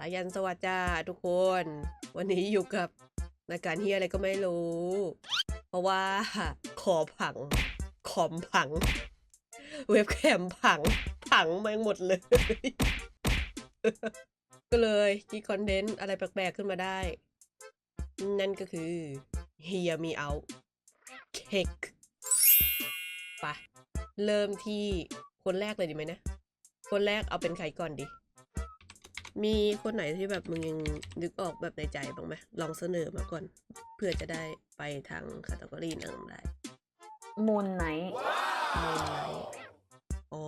สายันสวัสดีจ้าทุกคน วันนี้อยู่กับราการเฮียอะไรก็ไม่รู้ เพราะว่าขอผังคอมผัง เว็บแคมผัง ผังมาหมดเลย ก็เลยคิดคอนเทนต์อะไรแปลกๆขึ้นมาได้ นั่นก็คือ Hear Me Out Cake ไปะเริ่มที่คนแรกเลยดีไหมนะ คนแรกเอาเป็นใครก่อนดี มีคนไหนที่แบบมึงยังนึกออกแบบในใจบ้างไหมลองเสนอมาก่อน เพื่อจะได้ไปทางคาตากรีนั้นได้มูนไนท์มูนไลท์อ๋อ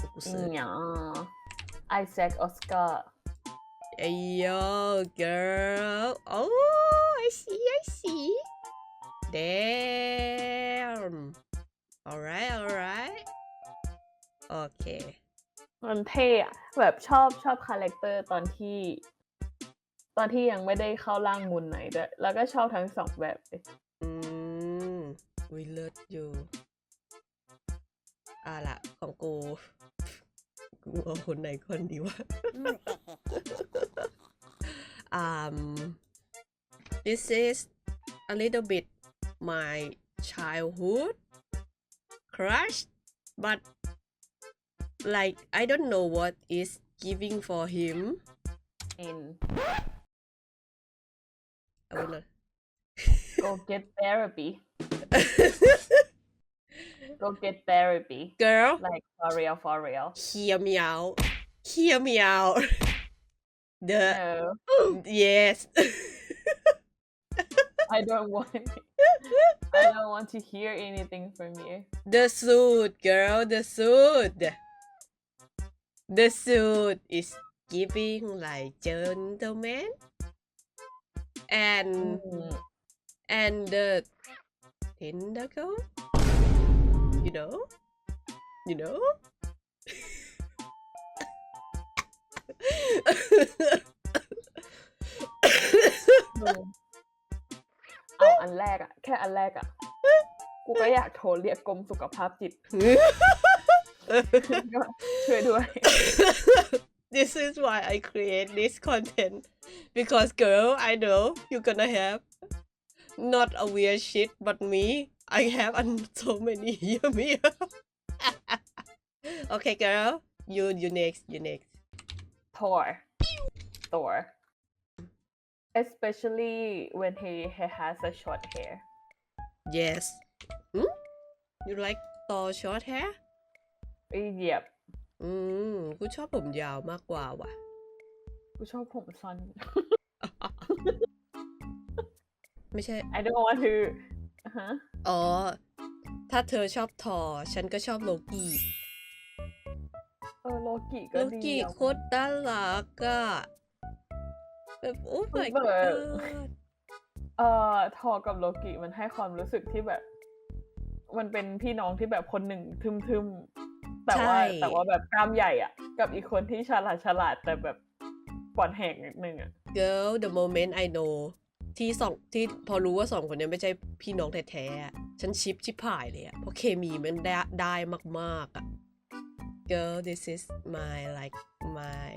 กูอีซื้อหยังไอแซคออสการ์ไอ้โย girl oh I see I see damn alright alright โอเค มันเท่อะแบบชอบชอบคาแรคเตอร์ตอนที่ ตอนที่ยังไม่ได้เข้าร่างมูนไหนด้วยแล้วก็ชอบทั้งสองแบบเลยอืมวิเลิศอยู่อ่าละของกูกูเอาคนไหนคนดีวะ um this is a little bit my childhood crush but like I don't know what is giving for him. In. I will not. Go get therapy. Go get therapy. Girl. Like for real, for real. Hear me out. Hear me out. The no. yes. I don't want. I don't want to hear anything from you. The suit, girl, the suit. the suit is giving like gentleman and อืม and the tentacle you know you know มึงเอาอันแรกอะแค่อันแรกอะกูก็อยากโทรเรียกกรมสุขภาพจิต ก็ ช่วยด้วย this is why I create this content because girl I know you're gonna have not a weird shit but me I have un so many hear me okay girl you you next you next Thor Thor especially when he, he has a short hair yes hmm? you like Thor short hair ไอ้เหยียบ อืม กูชอบผมยาวมากกว่าว่ะ กูชอบผมสั้น ไม่ใช่ I don't want to ฮะอ๋อ ถ้าเธอชอบทอ ฉันก็ชอบโลกี้เออโลกิก็โลดีกี้อะ โคตรน่ารักอะแบบโอ้ my แบบ god เออทอกับโลกิมันให้ความรู้สึกที่แบบ มันเป็นพี่น้องที่แบบคนหนึ่งทึมๆ แต่ว่าใช่แต่ว่าแบบกล้ามใหญ่อะ กับอีกคนที่ฉลาดฉลาดแต่แบบปอดแหกนิดนึงอะ girl the moment I know ที่สองที่พอรู้ว่าสองคนเนี้ไม่ใช่พี่น้องแท้ๆอะฉันชิปชิบหายเลยอะเพราะเคมีมันได้ได้มากๆอะ girl this is my like my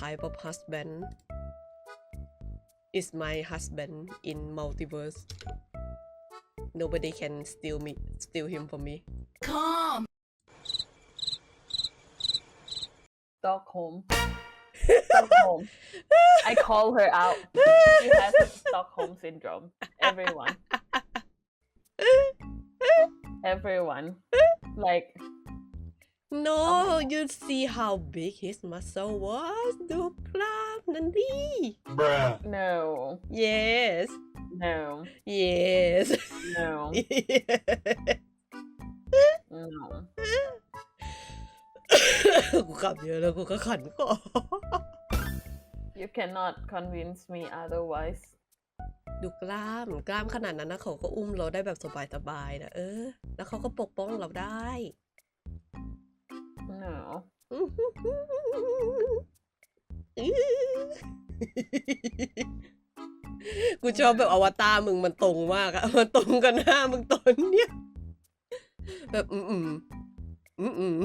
type of husband is my husband in multiverse nobody can steal me, steal him from me. Come. Stockholm. Stockholm. I call her out. She has Stockholm syndrome. Everyone. Everyone. Like. No, okay. you see how big his muscle was? Do Nandi. Bruh. No. Yes. No yes no no กูขับเยอะแล้วกูก็ขันคอ you cannot convince me otherwise ดูกล้ามกล้ามขนาดนั้นนะเขาก็อุ้มเราได้แบบสบายๆนะเออ แล้วเขาก็ปกป้องเราได้ no กูชอบแบบอวตารมึงมันตรงมากอะมันตรงกันหน้ามึงตอนเนี้ยแบบอืมอืมอืมอืม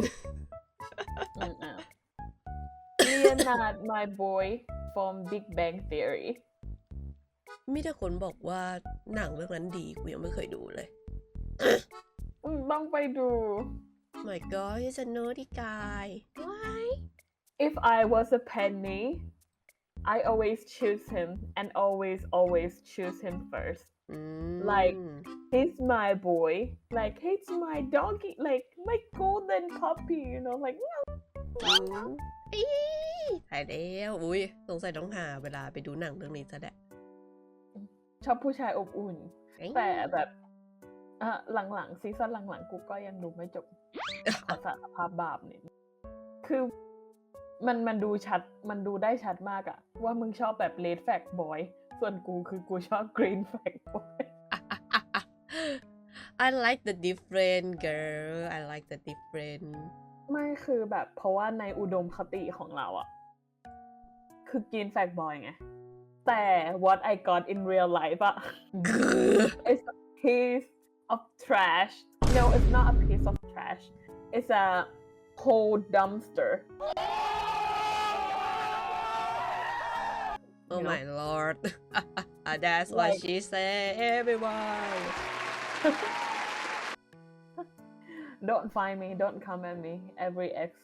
อืมอะ Leonard my boy from Big Bang Theory มีแต่คนบอกว่าหนังเรื่องนั้นดี กูยังไม่เคยดูเลย อืมต้องไปดู My God he's a naughty guy Why If I was a penny I always choose him and always always choose him first อื Like ม he's my boy like he's my doggy like my golden puppy you know like อืมอีถ่ายแล้วอุ้ยสงสัยต้องหาเวลาไปดูหนังเรื่องนี้ซะแหละชอบผู้ชายอบอุ่นเอ้ยแต่แบบอะหลังๆซีซั่นหลังๆ กูก็ยังดูไม่จบขอสารภาพบาปเนี่ยคือ มันมันดูชัดมันดูได้ชัดมากอะว่ามึงชอบแบบเลดแฟกบอยส่วนกูคือกูชอบกรีนแฟกบอย I like the different girl I like the different ไม่คือแบบเพราะว่าในอุดมคติของเราอะคือกรีนแฟกบอยไง แต่ what I got in real life อะ It's a piece of trash. No, it's not a piece of trash. It's a whole dumpster. Oh You know? my lord That's what she said everyone Don't find me. Don't come at me. Every ex.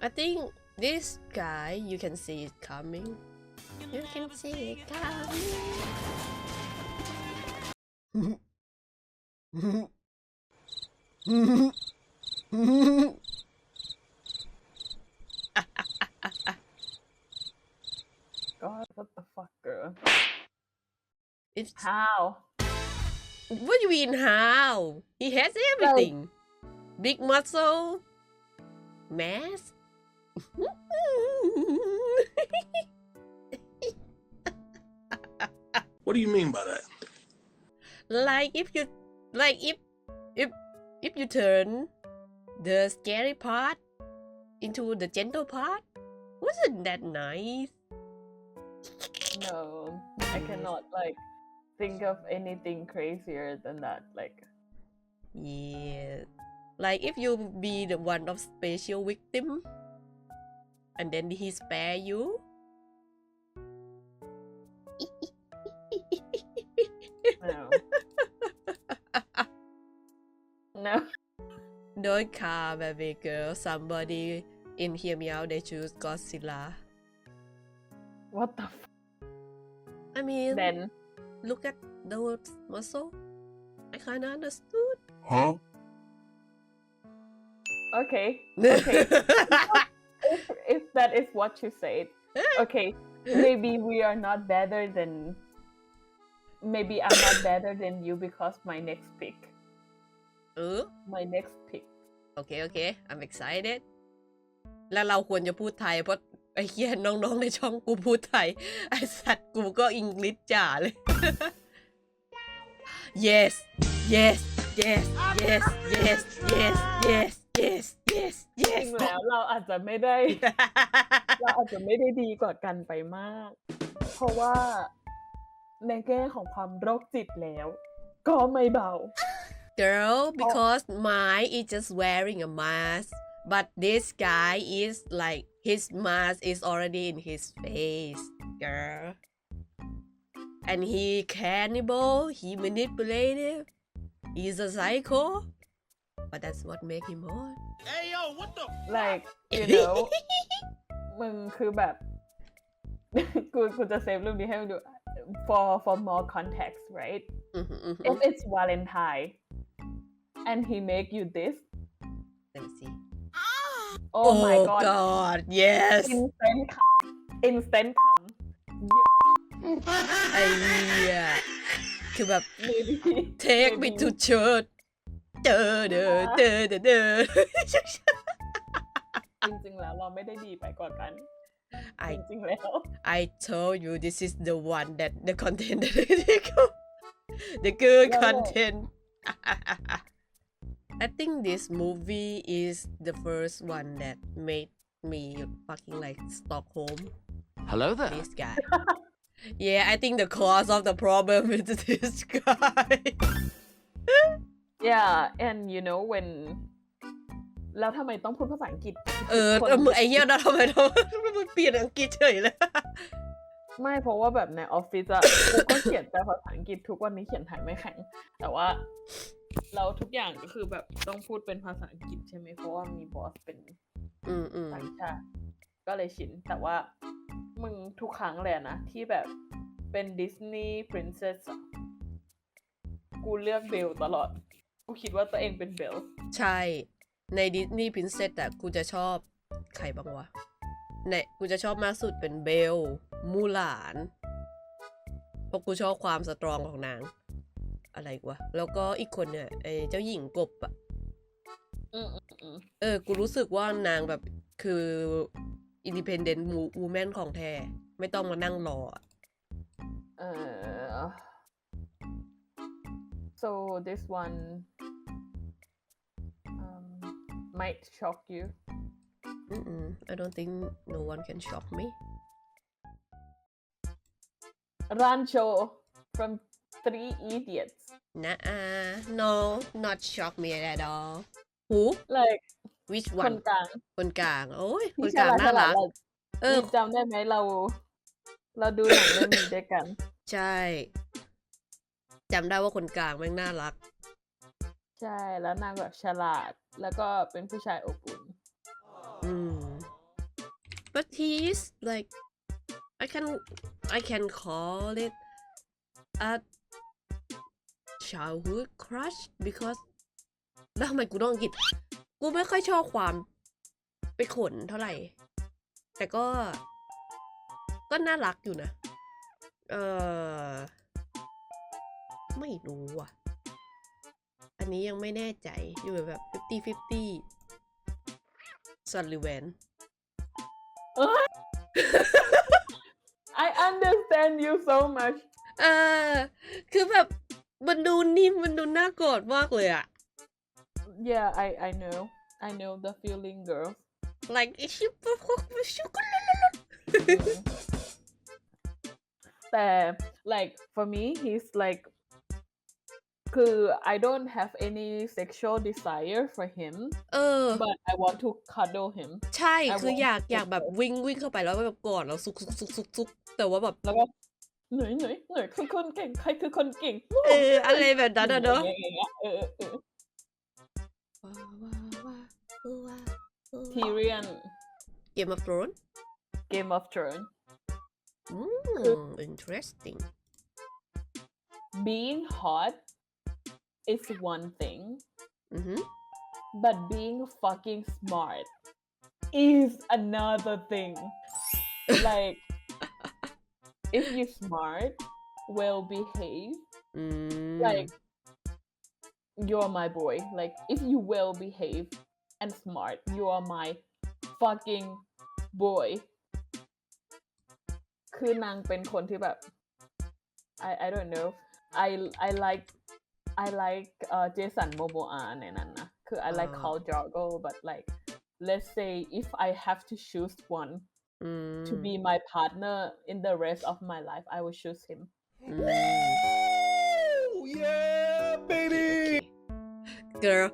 I think this guy you can see it coming You can see it coming God, what the fuck, girl? It's How? What do you mean how? He has everything. Big muscle, mass. What do you mean by that? like if you like if if if you turn the scary part into the gentle part, wasn't that nice? No, I cannot like think of anything crazier than that. Like, Yeah. Like if you be the one of special victim and then he spare you. no. no. Don't call baby girl. Somebody in Hear Me Out they choose Godzilla. What the f- I mean then? look at the muscle. I kinda understood. Huh? Okay. Okay. if, if that is what you said, okay, maybe we are not better than. Maybe I'm not better than you because my next pick. เออ My next pick. โอเค โอเค I'm excited แล้วเราควรจะพูดไทย เพราะ ไอ้เหี้ยน้องๆในช่องกูพูดไทย ไอ้สัตว์กูก็อังกฤษจ๋าเลย yes yes yes yes yes yes yes yes yes จริ yes งแล้วเราอาจจะไม่ได้ เราอาจจะไม่ได้ดีกว่ากันไปมาก เพราะว่าในแง่ของความโรคจิตแล้ว ก็ไม่เบา girl because mine is just wearing a mask but this guy is like his mask is already in his face girl and he cannibal he manipulative he's a psycho but that's what make him hot Hey yo, what the? like you know มึงคือแบบ กูกูจะเซฟรูปนี้ให้มึงดู for for more context right อือหืออือหือ if it's Valentine and he make you this let me see oh, my god god yes instant คำ instant คำ ไอ้เหี้ยคือแบบ maybe take me maybe- to church เจอเด้อเจอเด้อเด้อ จริงๆ แล้วเราไม่ได้ดีไปกว่ากัน I จริงๆ แล้ว I told you this is the one that the content that the good Yeah, yeah. content. I think this movie is the first one that made me fucking like Stockholm. Hello there. This guy. yeah, I think the cause of the problem is this guy. yeah and you know when แล้วทำไมต้องพูดภาษาอังกฤษเออคนแต่มึงไอ้เหี้ยนะทำไมทำไมมึงเปลี่ยนอังกฤษเฉยเลยไม่เพราะว่าแบบในออฟฟิศอะกูก็เขียนแต่ภาษาอังกฤษทุกวันนี้เขียนไทยไม่แข็ง แต่ว่า เราทุกอย่างก็คือแบบต้องพูดเป็นภาษาอังกฤษใช่ไหมเพราะว่ามีบอสเป็นอืมอืมต่างชาติก็เลยชิน แต่ว่ามึงทุกครั้งเลยอะนะ ที่แบบเป็นดิสนีย์พรินเซสกูเลือกเบลตลอด กูคิดว่าตัวเองเป็นเบล ใช่ ในดิสนีย์พ i นเซสอะกูจะชอบใครบ้างวะในกูจะชอบมากสุดเป็นเบล มูหลาน เพราะกูชอบความสตรองของนาง อะไรกวะ แล้วก็อีกคนเนี่ยไอ้เจ้าหญิงกบอะอืมอืมอืมเออ กูรู้สึกว่านางแบบคืออินดิเพนเดนต์วูแมนของแท้ ไม่ต้องมานั่งรออะเออ so this one um, might shock you อืมอืม I don't think no one can shock me Rancho from Three Idiots นะอ่า no not shock me at all who like which คน one กลางคนกลางโอ้ยคที่นฉกลางลาดฉน่าลารัดกเราเออจำได้ไหมเรา เราดูหนังเรื่องนี้ด้วยกัน ใช่จำได้ว่าคนกลางแม่งน่ารัก ใช่แล้วนางแบบฉลาด แล้วก็เป็นผู้ชายอบอุ่นอืม but he's like I can I can call it a childhood crush because แล้วทำไมกูต้องอังกฤษ กูไม่ค่อยชอบความไปขนเท่าไหร่ แต่ก็ ก็น่ารักอยู่นะ เออไม่รู้อะ อันนี้ยังไม่แน่ใจ อยู่แบบ 50 50ซันลิแวน I understand you so much เออ คือแบบ มันดูนิ่มมันดูน่ากอดมากเลยอะ yeah I I know I know the feeling girl like ชิบชิบแต่ like for me he's like คือ I don't have any sexual desire for him เออ but I want to cuddle him ใช่ I คือ want อยาก to อยากแบบ focus วิ่งวิ่งเข้าไปแล้วแบบกอดแล้วซุกซุกซุกซุกซุกแต่ว่าแบบแล้วก็ หน่อยหน่อยหน่อยคือคนเก่ง ใครคือคนเก่ง เออ อะไรแบบนั้นอะเนาะ อย่างเงี้ยเออเออ ว้าวว้าวว้าวว้าว Tyrion Game of Thrones Game of Thrones อืม interesting being hot is one thing อือหือ but being fucking smart is another thing like if you smart well behaved อืม like you're my boy like if you well behave and smart you are my fucking boy คือนางเป็นคนที่แบบ I I don't know I I like I like uh Jason Momoa ในนั้นนะ คือ I like อ่า Khal Drogo but like let's say if I have to choose one อืม to be my partner in the rest of my life I will choose him อืม yeah, baby. girl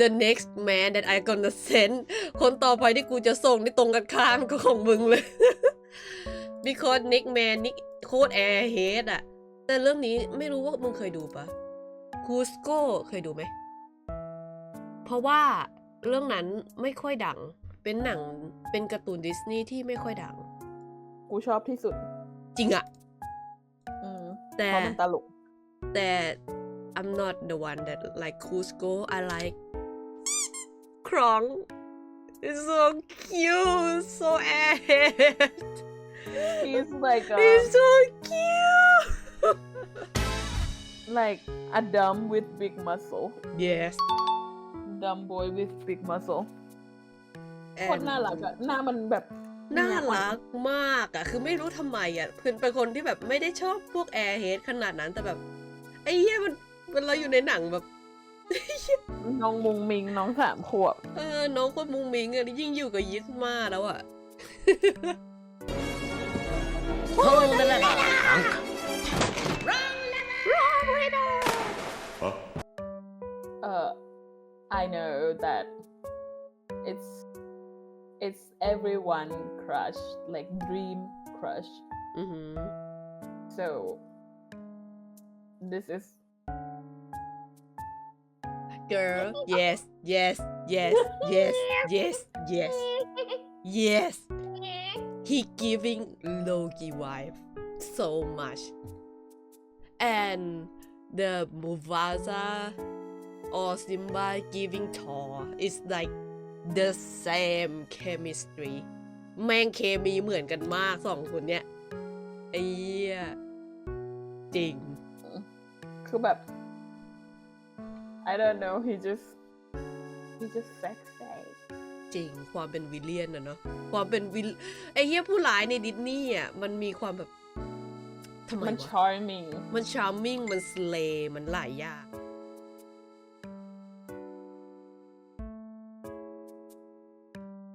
the next man that I gonna send คนต่อไปที่กูจะส่งนี่ตรงกันข้ามกับของมึงเลย because next man นี่โคตรแอร์เฮดอะแต่เรื่องนี้ไม่รู้ว่ามึงเคยดูปะคูสโกเคยดูไหม เพราะว่าเรื่องนั้นไม่ค่อยดัง เป็นหนังเป็นการ์ตูนดิสนีย์ที่ไม่ค่อยดัง กูชอบที่สุด จริงอะอืมแต่เพราะมันตลก แต่ I'm not the one that like Cusco I like Krong It's so cute so ahead he's like a, He's so cute like a dumb with big muscle Yes dumb boy with big muscle โคตร and น่ารักอะหน้ามันแบบน่ารักมากอะคือไม่รู้ทำไมอะคือเป็นคนที่แบบไม่ได้ชอบพวกแอร์เฮดขนาดนั้นแต่แบบไอ้เหี้ยมันมันเราอยู่ในหนังแบบน้องมุงมิงน้องสามขวบ เออ น้องโคตรมุงมิงอะยิ่งอยู่กับยิสมาแล้วอะ Hold the lever, punk. เอ่อ I know that it's it's everyone crush, like dream crush. Mm-hmm. So this is girl. Yes, yes, yes, yes, yes, yes, yes. He giving Loki wife so much, and the Mufasa or Simba giving Thor is like the same chemistry แม่งเคมีเหมือนกันมากสองคนเนี้ยไอ้เหี้ยจริง คือแบบ I don't know he just he just sexy จริงความเป็นวิลเลียนนะเนาะความเป็นวิลไอ้เหี้ยผู้ร้ายในดิสนีย์อะมันมีความแบบทำไมมัน วะ charming มันชาร์มมิ่งมันสเลย์มันหลายอย่าง